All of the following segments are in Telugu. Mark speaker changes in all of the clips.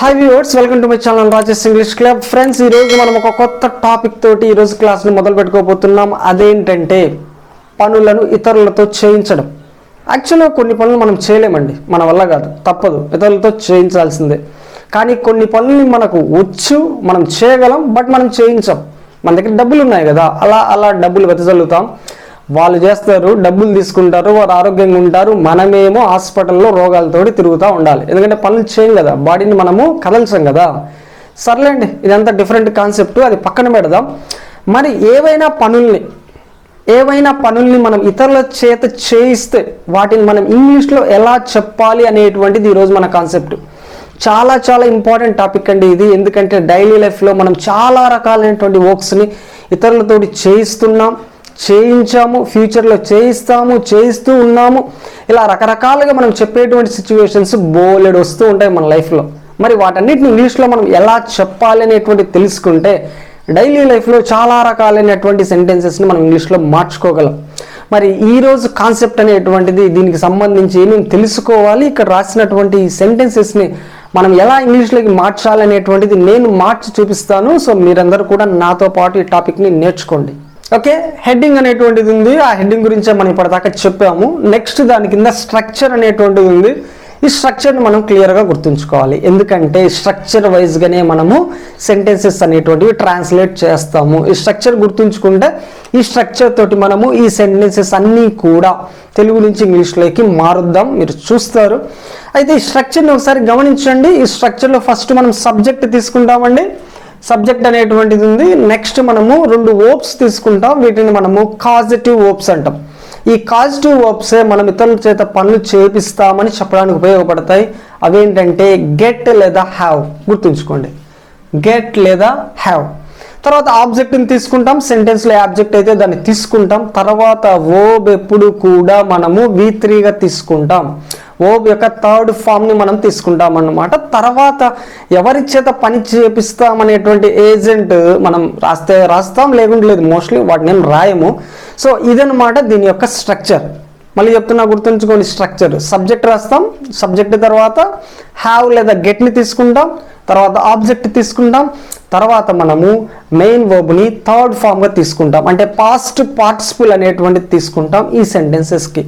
Speaker 1: Hi viewers welcome to my channel Rajesh English club friends ఈ రోజు మనం ఒక కొత్త టాపిక్ తోటి ఈరోజు క్లాస్ని మొదలు పెట్టుకోబోతున్నాం. అదేంటంటే పనులను ఇతరులతో చేయించడం. యాక్చువల్గా కొన్ని పనులు మనం చేయలేమండి. మన వల్ల కాదు. తప్పదు. ఇతరులతో చేయించాల్సిందే. కానీ కొన్ని పనుల్ని మనకు వచ్చు మనం చేయగలం బట్ మనం చేయించాం. మన దగ్గర డబ్బులు ఉన్నాయి కదా. అలా అలా డబ్బులు వెతజల్లుతాం. వాళ్ళు చేస్తారు డబ్బులు తీసుకుంటారు వారు ఆరోగ్యంగా ఉంటారు మనమేమో హాస్పిటల్లో రోగాలతోటి తిరుగుతూ ఉండాలి. ఎందుకంటే పనులు చేయం కదా బాడీని మనము కదల్చాం కదా. సర్లేండి ఇదంతా డిఫరెంట్ కాన్సెప్ట్ అది పక్కన పెడదాం. మరి ఏవైనా పనుల్ని ఏవైనా పనుల్ని మనం ఇతరుల చేత చేయిస్తే వాటిని మనం ఇంగ్లీష్లో ఎలా చెప్పాలి అనేటువంటిది ఈరోజు మన కాన్సెప్ట్. చాలా చాలా ఇంపార్టెంట్ టాపిక్ అండి ఇది. ఎందుకంటే డైలీ లైఫ్లో మనం చాలా రకాలైనటువంటి వర్క్స్ని ఇతరులతోటి చేయిస్తున్నాం. చేయించాము ఫ్యూచర్లో చేయిస్తాము చేయిస్తూ ఉన్నాము. ఇలా రకరకాలుగా మనం చెప్పేటువంటి సిచ్యువేషన్స్ బోలెడు వస్తూ ఉంటాయి మన లైఫ్లో మరి వాటన్నిటిని ఇంగ్లీష్లో మనం ఎలా చెప్పాలి అనేటువంటి తెలుసుకుంటే డైలీ లైఫ్లో చాలా రకాలైనటువంటి సెంటెన్సెస్ని మనం ఇంగ్లీష్లో మార్చుకోగలం. మరి ఈ రోజు కాన్సెప్ట్ అనేటువంటిది దీనికి సంబంధించి ఏమేమి తెలుసుకోవాలి ఇక్కడ రాసినటువంటి ఈ సెంటెన్సెస్ని మనం ఎలా ఇంగ్లీష్లోకి మార్చాలనేటువంటిది నేను మార్చి చూపిస్తాను. సో మీరందరూ కూడా నాతో పాటు ఈ టాపిక్ని నేర్చుకోండి. ఓకే హెడ్డింగ్ అనేటువంటిది ఉంది. ఆ హెడ్డింగ్ గురించే మనం ఇప్పటిదాకా చెప్పాము. నెక్స్ట్ దాని కింద స్ట్రక్చర్ అనేటువంటిది ఉంది. ఈ స్ట్రక్చర్ని మనం క్లియర్గా గుర్తుంచుకోవాలి. ఎందుకంటే స్ట్రక్చర్ వైజ్గానే మనము సెంటెన్సెస్ అనేటువంటివి ట్రాన్స్లేట్ చేస్తాము. ఈ స్ట్రక్చర్ గుర్తుంచుకుంటే ఈ స్ట్రక్చర్ తోటి మనము ఈ సెంటెన్సెస్ అన్నీ కూడా తెలుగు నుంచి ఇంగ్లీష్లోకి మారుద్దాం. మీరు చూస్తారు. అయితే ఈ స్ట్రక్చర్ని ఒకసారి గమనించండి. ఈ స్ట్రక్చర్లో ఫస్ట్ మనం సబ్జెక్ట్ తీసుకుంటామండి. సబ్జెక్ట్ అనేటువంటిది ఉంది. నెక్స్ట్ మనము రెండు ఓప్స్ తీసుకుంటాం. వీటిని మనము కాజిటివ్ ఓప్స్ అంటాం. ఈ కాజిటివ్ ఓప్సే మనం ఇతరుల చేత పనులు చేపిస్తామని చెప్పడానికి ఉపయోగపడతాయి. అవేంటంటే గెట్ లేదా హ్యావ్ గుర్తుంచుకోండి. గెట్ లేదా హ్యావ్ తర్వాత ఆబ్జెక్ట్ని తీసుకుంటాం. సెంటెన్స్లో ఆబ్జెక్ట్ అయితే దాన్ని తీసుకుంటాం. తర్వాత ఓబ్ ఎప్పుడు కూడా మనము వి త్రీగా తీసుకుంటాం. ఓబ్ యొక్క థర్డ్ ఫామ్ని మనం తీసుకుంటాం అన్నమాట తర్వాత ఎవరి చేత పని చేపిస్తామనేటువంటి ఏజెంట్ మనం రాస్తే రాస్తాం లేకుండా లేదు. మోస్ట్లీ వాటిని ఏం రాయము. సో ఇదన్నమాట దీని యొక్క స్ట్రక్చర్ మళ్ళీ చెప్తున్నా గుర్తుంచుకోండి స్ట్రక్చర్ సబ్జెక్ట్ రాస్తాం సబ్జెక్ట్ తర్వాత హ్యావ్ లేదా గెట్ని తీసుకుంటాం తర్వాత ఆబ్జెక్ట్ తీసుకుంటాం తర్వాత మనము మెయిన్ వర్బ్ని థర్డ్ ఫామ్గా తీసుకుంటాం. అంటే పాస్ట్ పార్టిసిపుల్ అనేటువంటిది తీసుకుంటాం ఈ సెంటెన్సెస్కి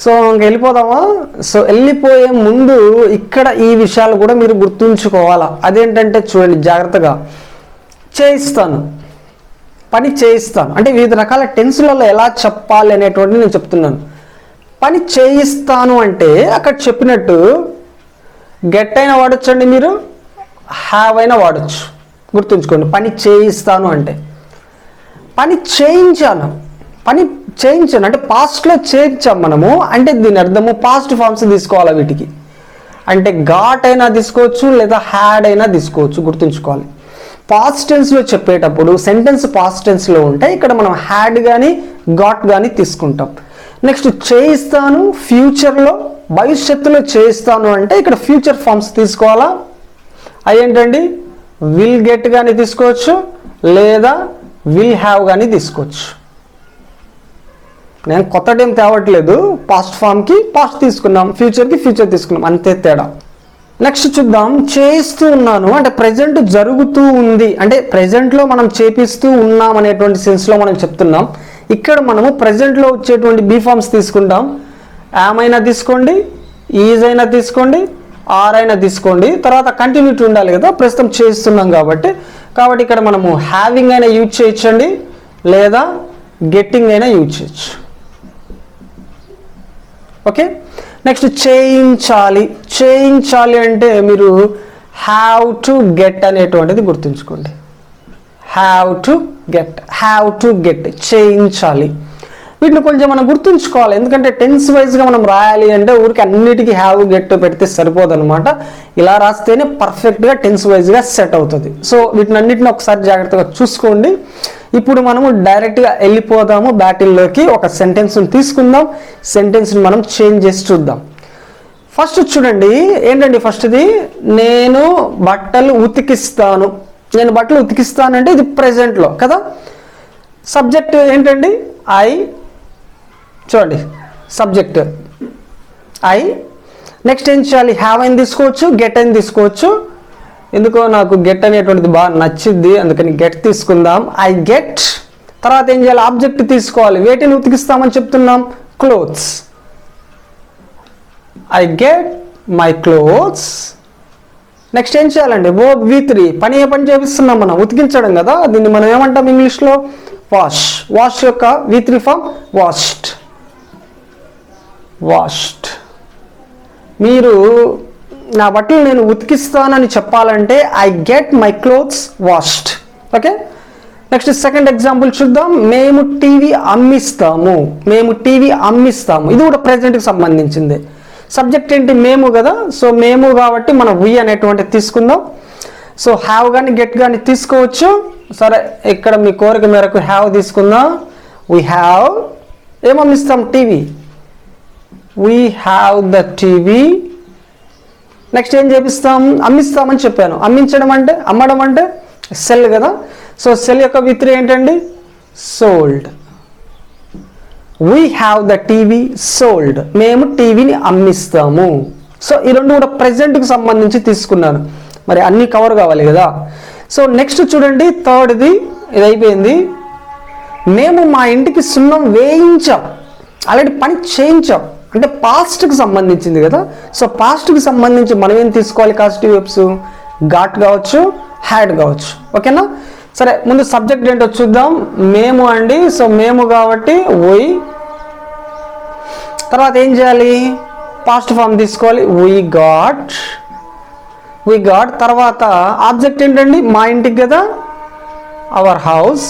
Speaker 1: సో ఇంక వెళ్ళిపోదామా? సో వెళ్ళిపోయే ముందు ఇక్కడ ఈ విషయాలు కూడా మీరు గుర్తుంచుకోవాలా? అదేంటంటే చూడండి జాగ్రత్తగా. చేయిస్తాను. పని చేయిస్తాను. అంటే వివిధ రకాల టెన్సులలో ఎలా చెప్పాలి అనేటువంటి నేను చెప్తున్నాను. పని చేయిస్తాను అంటే అక్కడ చెప్పినట్టు గెట్ అయినా వాడచ్చండి మీరు హ్యావ్ అయినా వాడచ్చు. గుర్తుంచుకోండి పని చేయిస్తాను అంటే. పని చేయించాను. పని చేయించాను అంటే పాస్ట్లో చేయించాం మనము. అంటే దీని అర్థము పాస్ట్ ఫామ్స్ తీసుకోవాలి వీటికి? అంటే ఘాట్ అయినా తీసుకోవచ్చు లేదా హ్యాడ్ అయినా తీసుకోవచ్చు గుర్తుంచుకోవాలి. పాస్ట్ టెన్స్లో చెప్పేటప్పుడు సెంటెన్స్ పాస్ట్ టెన్స్లో ఉంటే ఇక్కడ మనం హ్యాడ్ కానీ ఘాట్ కానీ తీసుకుంటాం. నెక్స్ట్ చేయిస్తాను ఫ్యూచర్లో భవిష్యత్తులో చేయిస్తాను అంటే ఇక్కడ ఫ్యూచర్ ఫామ్స్ తీసుకోవాలా? అవి ఏంటండి? విల్ గెట్ కానీ తీసుకోవచ్చు లేదా విల్ హ్యావ్ కానీ తీసుకోవచ్చు. నేను కొత్త టైం తేవట్లేదు పాస్ట్ ఫామ్కి పాస్ట్ తీసుకున్నాం ఫ్యూచర్కి ఫ్యూచర్ తీసుకున్నాం అంతే తేడా. నెక్స్ట్ చూద్దాం చేస్తూ ఉన్నాను అంటే ప్రజెంట్ జరుగుతూ ఉంది. అంటే ప్రజెంట్లో మనం చేపిస్తూ ఉన్నాం అనేటువంటి సెన్స్లో మనం చెప్తున్నాం. ఇక్కడ మనము ప్రజెంట్లో వచ్చేటువంటి బీ ఫామ్స్ తీసుకుంటాం. యామ్ అయినా తీసుకోండి ఈజ్ అయినా తీసుకోండి ఆర్ అయినా తీసుకోండి. తర్వాత కంటిన్యూటీ ఉండాలి కదా ప్రస్తుతం చేస్తున్నాం కాబట్టి. కాబట్టి ఇక్కడ మనము హ్యావింగ్ అయినా యూజ్ చేయొచ్చండి లేదా గెట్టింగ్ అయినా యూజ్ చేయొచ్చు. ఓకే? నెక్స్ట్ చేయించాలి చేయించాలి అంటే మీరు హ్యావ్ టు గెట్ అనేటువంటిది గుర్తుంచుకోండి. Have to get. Have to get. చేయించాలి వీటిని కొంచెం మనం గుర్తుంచుకోవాలి. ఎందుకంటే టెన్స్ వైజ్గా మనం రాయాలి అంటే ఊరికి అన్నిటికీ హ్యావ్ గెట్ పెడితే సరిపోదన్నమాట. ఇలా రాస్తేనే పర్ఫెక్ట్గా టెన్స్ వైజ్గా సెట్ అవుతుంది. సో వీటిని అన్నిటిని ఒకసారి జాగ్రత్తగా చూసుకోండి. ఇప్పుడు మనము డైరెక్ట్గా వెళ్ళిపోదాము బ్యాటిల్లోకి ఒక సెంటెన్స్ని తీసుకుందాం. సెంటెన్స్ని మనం చేంజ్ చేసి చూద్దాం. ఫస్ట్ చూడండి. ఏంటండి ఫస్ట్ది నేను బట్టలు ఉతికిస్తాను. నేను బట్టలు ఉతికిస్తానంటే ఇది ప్రజెంట్లో కదా? సబ్జెక్ట్ ఏంటండి? ఐ చూడండి. సబ్జెక్ట్ ఐ నెక్స్ట్ ఏం చేయాలి? హ్యావ్ అని తీసుకోవచ్చు గెట్ అని తీసుకోవచ్చు. ఎందుకో నాకు గెట్ అనేటువంటిది బాగా నచ్చింది అందుకని గెట్ తీసుకుందాం. ఐ గెట్ తర్వాత ఏం చేయాలి? ఆబ్జెక్ట్ తీసుకోవాలి. వేటిని ఉతికిస్తామని చెప్తున్నాం? Clothes I get my clothes next ఏం చేయాలండి? ఓ వి త్రీ పని ఏ పని చేపిస్తున్నాం మనం? ఉతికించడం కదా? దీన్ని మనం ఏమంటాం ఇంగ్లీష్లో? వాష్ వాష్ యొక్క V three form washed washed మీరు నా బట్టలు నేను ఉతికిస్తానని చెప్పాలంటే I get my clothes washed okay next second example చూద్దాం. మేము టీవీ అమ్మిస్తాము. మేము టీవీ అమ్మిస్తాము. ఇది కూడా ప్రజెంట్కి సంబంధించింది. సబ్జెక్ట్ ఏంటి? మేము కదా. సో మేము కాబట్టి మనం వి అనేటువంటి తీసుకుందాం. సో హ్యావ్ కానీ గెట్ కానీ తీసుకోవచ్చు. సరే ఇక్కడ మీ కోరిక మేరకు హ్యావ్ తీసుకుందాం. We have ఏమమ్మిస్తాం? TV. We have the TV. Next ఏం చేపిస్తాం? అమ్మిస్తామని చెప్పాను. అమ్మించడం అంటే అమ్మడం అంటే సెల్ కదా. సో సెల్ యొక్క విత్రి ఏంటండి? Sold we have the TV sold మేము టీవీని అమ్మిస్తాము. సో ఈ రెండు కూడా ప్రజెంట్కి సంబంధించి తీసుకున్నాను. మరి అన్నీ కవర్ కావాలి కదా. సో నెక్స్ట్ చూడండి థర్డ్ది ఇది అయిపోయింది. మేము మా ఇంటికి సున్నం వేయించాం. ఆల్రెడీ పని చేయించాం. అంటే పాస్ట్కి సంబంధించింది కదా. సో పాస్ట్కి సంబంధించి మనం ఏం తీసుకోవాలి కాస్టివ్ వెబ్స్ ఘాట్ కావచ్చు హ్యాడ్ కావచ్చు. ఓకేనా సరే ముందు సబ్జెక్ట్ ఏంటో చూద్దాం. మేము అండి. సో మేము కాబట్టి వై తర్వాత ఏం చేయాలి? పాస్ట్ ఫామ్ తీసుకోవాలి. వీ గాట్ వీ గాట్ తర్వాత ఆబ్జెక్ట్ ఏంటండి? మా ఇంటికి కదా. Our house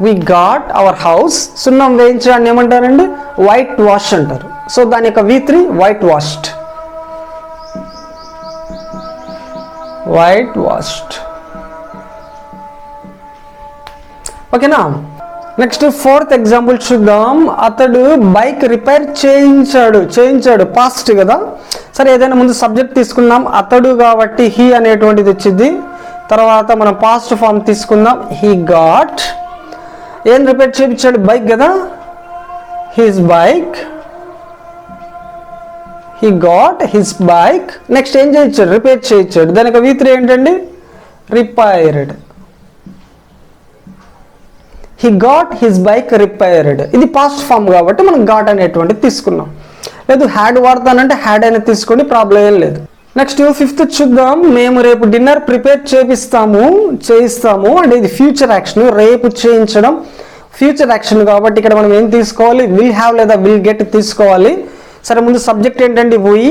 Speaker 1: we got our house సున్నం వేయించడాన్ని ఏమంటారండి? వైట్ వాష్ అంటారు. సో దాని యొక్క V three white washed white washed ఓకేనా నెక్స్ట్ ఫోర్త్ ఎగ్జాంపుల్ చూద్దాం. అతడు బైక్ రిపేర్ చేయించాడు. చేయించాడు. పాస్ట్ కదా? సరే ఏదైనా ముందు సబ్జెక్ట్ తీసుకుందాం. అతడు కాబట్టి హీ అనేటువంటిది వచ్చింది. తర్వాత మనం పాస్ట్ ఫామ్ తీసుకుందాం. హీ గాట్ ఏం రిపేర్ చేయించాడు? బైక్ కదా? His bike he got his bike next ఏం చేయించాడు? రిపేర్ చేయించాడు. దానికి వి త్రీ ఏంటండి? Repaired he got his bike repaired ఇది పాస్ట్ ఫామ్ కాబట్టి మనం గాట్ అనేటువంటిది తీసుకున్నాం. లేదు హ్యాడ్ వాడతానంటే హ్యాడ్ అనేది తీసుకోండి ప్రాబ్లం ఏం లేదు. నెక్స్ట్ ఫిఫ్త్ చూద్దాం. మేము రేపు డిన్నర్ ప్రిపేర్ చేపిస్తాము చేయిస్తాము. అంటే ఇది ఫ్యూచర్ యాక్షన్ రేపు చేయించడం ఫ్యూచర్ యాక్షన్ కాబట్టి ఇక్కడ మనం ఏం తీసుకోవాలి? విల్ హ్యావ్ లేదా విల్ గెట్ తీసుకోవాలి. సరే ముందు సబ్జెక్ట్ ఏంటండి? పోయి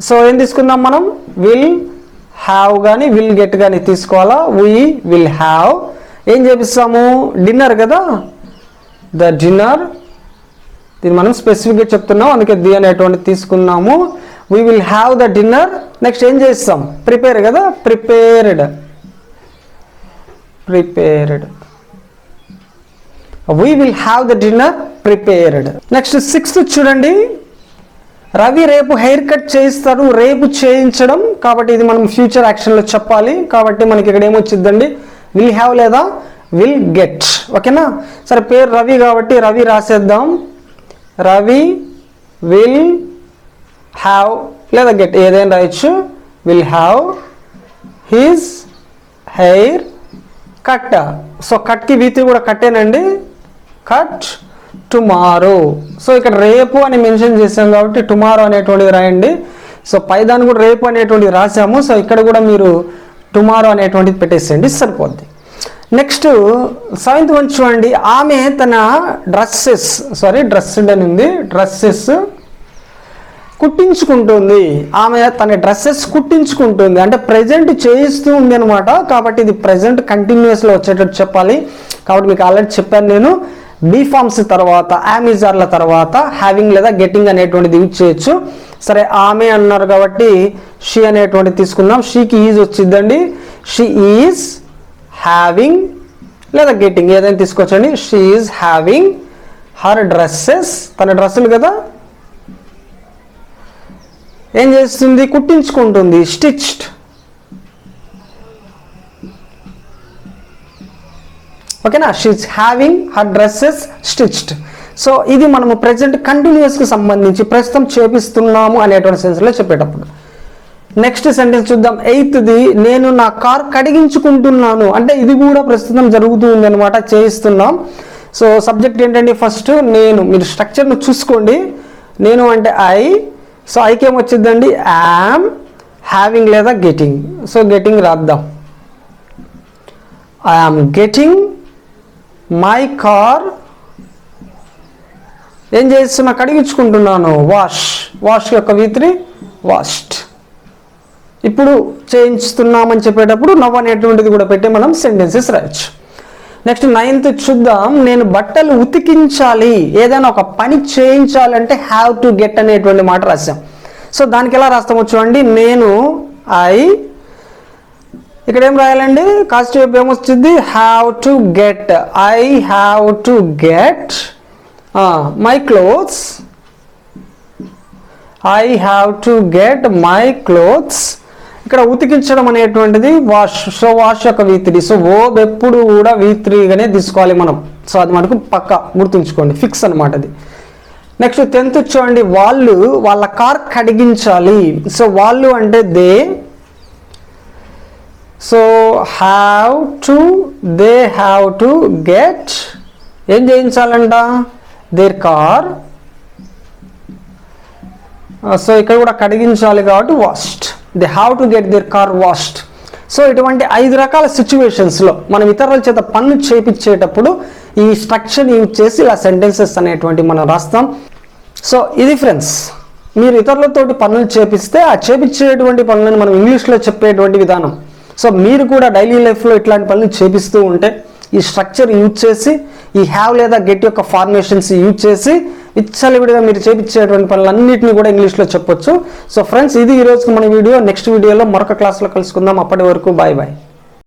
Speaker 1: సో ఏం తీసుకుందాం మనం? విల్ హ్యావ్ కానీ విల్ గెట్ కానీ తీసుకోవాలా? వీ విల్ హ్యావ్ ఏం చేపిస్తాము? డిన్నర్ కదా? ద డిన్నర్ దీన్ని మనం స్పెసిఫిక్గా చెప్తున్నాం. అందుకే ది అనేటువంటి తీసుకున్నాము. We will have the dinner next ఏం చేస్తాం? ప్రిపేర్ కదా? Prepared prepared we will have the dinner prepared next sixth చూడండి. రవి రేపు హెయిర్ కట్ చేయిస్తారు రేపు చేయించడం. కాబట్టి ఇది మనం ఫ్యూచర్ యాక్షన్లో చెప్పాలి. కాబట్టి మనకి ఇక్కడ ఏమొచ్చిందండి విల్ హ్యావ్ లేదా విల్ గెట్ ఓకేనా? సరే పేరు రవి కాబట్టి రవి రాసేద్దాం. రవి విల్ హ్యావ్ లేదా గెట్ ఏదైనా రాయొచ్చు. Will have his hair cut so కట్కి V three కూడా కట్టేనండి కట్ టుమారో సో ఇక్కడ రేపు అని మెన్షన్ చేసాం కాబట్టి టుమారో అనేటువంటిది రాయండి. సో పైదాన్ని కూడా రేపు అనేటువంటిది రాసాము సో ఇక్కడ కూడా మీరు టుమారో అనేటువంటిది పెట్టేసేయండి. సరిపోద్ది. నెక్స్ట్ సెవెంత్ వన్ చూడండి. ఆమె తన డ్రెస్సెస్ సారీ డ్రెస్డ్ అని ఉంది. డ్రెస్సెస్ కుట్టించుకుంటుంది. ఆమె తన డ్రెస్సెస్ కుట్టించుకుంటుంది. అంటే ప్రజెంట్ చేయిస్తూ ఉంది అనమాట కాబట్టి ఇది ప్రజెంట్ కంటిన్యూస్లో వచ్చేటట్టు చెప్పాలి. కాబట్టి మీకు ఆల్రెడీ చెప్పాను నేను. బీఫామ్స్ తర్వాత అమెజాన్ల తర్వాత హ్యావింగ్ లేదా గెటింగ్ అనేటువంటిది యూజ్ చేయొచ్చు. సరే ఆమె అన్నారు కాబట్టి షీ అనేటువంటిది తీసుకుందాం. షీకి ఈజ్ వచ్చిందండి షీ ఈజ్ హ్యావింగ్ లేదా గెటింగ్ ఏదైనా తీసుకోవచ్చండి. She is having her dresses తన డ్రెస్సులు కదా? ఏం చేస్తుంది? కుట్టించుకుంటుంది. స్టిచ్డ్. ఓకేనా? She is having her dresses stitched so ఇది మనము ప్రజెంట్ కంటిన్యూస్కి సంబంధించి ప్రస్తుతం చేపిస్తున్నాము అనేటువంటి సెన్స్లో చెప్పేటప్పుడు. నెక్స్ట్ సెంటెన్స్ చూద్దాం. ఎయిత్ది నేను నా కార్ కడిగించుకుంటున్నాను. అంటే ఇది కూడా ప్రస్తుతం జరుగుతుంది అనమాట చేయిస్తున్నాం. సో సబ్జెక్ట్ ఏంటంటే ఫస్ట్ నేను మీరు స్ట్రక్చర్ను చూసుకోండి. నేను అంటే ఐ సో ఐకి ఏమొచ్చిందండి యామ్ హ్యావింగ్ లేదా గెటింగ్ సో గెటింగ్ రాద్దాం. I am getting my car ఏం చేస్తున్నా? కడిగించుకుంటున్నాను. వాష్ వాష్ యొక్క వీత్రి వాష్డ్ ఇప్పుడు చేయించుతున్నామని చెప్పేటప్పుడు నవ్వు అనేటువంటిది కూడా పెట్టి మనం సెంటెన్సెస్ రాయొచ్చు. నెక్స్ట్ నైన్త్ చూద్దాం. నేను బట్టలు ఉతికించాలి. ఏదైనా ఒక పని చేయించాలంటే హ్యావ్ టు గెట్ అనేటువంటి మాట రాశాం. సో దానికి ఎలా రాస్తామో చూడండి. నేను ఐ ఇక్కడ ఏం రాయాలండి? కాస్ట్ ఏమొస్తుంది have to get I have to get my clothes I have to get my clothes ఇక్కడ ఉతికించడం అనేటువంటిది వాష్ సో వాష్ యొక్క వీత్రి. సో ఓ ఎప్పుడు కూడా వీత్రిగానే తీసుకోవాలి మనం. సో అది మనకు పక్క గుర్తుంచుకోండి. ఫిక్స్ అనమాట అది. నెక్స్ట్ టెన్త్ చూడండి. వాళ్ళు వాళ్ళ కార్ కడిగించాలి. సో వాళ్ళు అంటే they so have to they have to get ఏం చేయించాలంట? దేర్ కార్ సో ఇక్కడ కూడా కడిగించాలి కాబట్టి vast they have to get their car washed so ఇటువంటి ఐదు రకాల సిచ్యువేషన్స్లో మనం ఇతరుల చేత పనులు చేపించేటప్పుడు ఈ స్ట్రక్చర్ యూజ్ చేసి ఇలా సెంటెన్సెస్ అనేటువంటి మనం రాస్తాం. సో ఇది ఫ్రెండ్స్ మీరు ఇతరులతోటి పనులు చేపిస్తే ఆ చేపించేటువంటి పనులను మనం ఇంగ్లీష్లో చెప్పేటువంటి విధానం. సో మీరు కూడా డైలీ లైఫ్లో ఇట్లాంటి పనులు చేపిస్తూ ఉంటే ఈ స్ట్రక్చర్ యూజ్ చేసి ఈ హ్యావ్ లేదా గెట్ యొక్క ఫార్మేషన్స్ యూజ్ చేసి విచ్చలవిడిగా మీరు చేపించేటువంటి పనులన్నింటినీ కూడా ఇంగ్లీష్లో చెప్పొచ్చు. సో ఫ్రెండ్స్ ఇది ఈరోజు మన వీడియో. నెక్స్ట్ వీడియోలో మరొక క్లాస్లో కలుసుకుందాం. అప్పటి వరకు బాయ్ బాయ్